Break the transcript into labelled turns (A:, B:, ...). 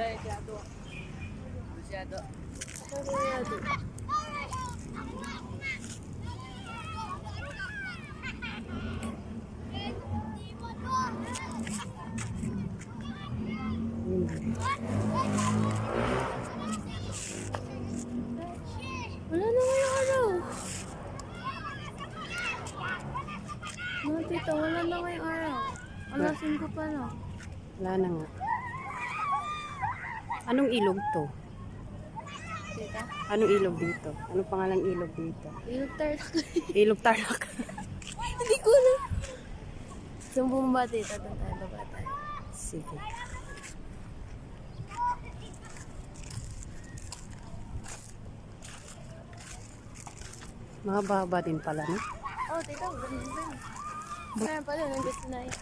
A: Masyado. Masyado.
B: Sarado. Wala na ngayong araw. No, tita, wala na ngayong araw. Alasin ko pa lang.
C: Wala na nga. Anong ilog to?
B: Tita,
C: Anong ilog dito? Anong pangalang ilog dito?
B: ilog tarlac.
C: Ilog Tarlac.
B: Hindi ko na. Sumbong ba, tita? Doon tayo, baba tayo.
C: Sige. Mahaba din pala, no?
B: Oh, tita, ganun din. Kaya pala, nandito na yun.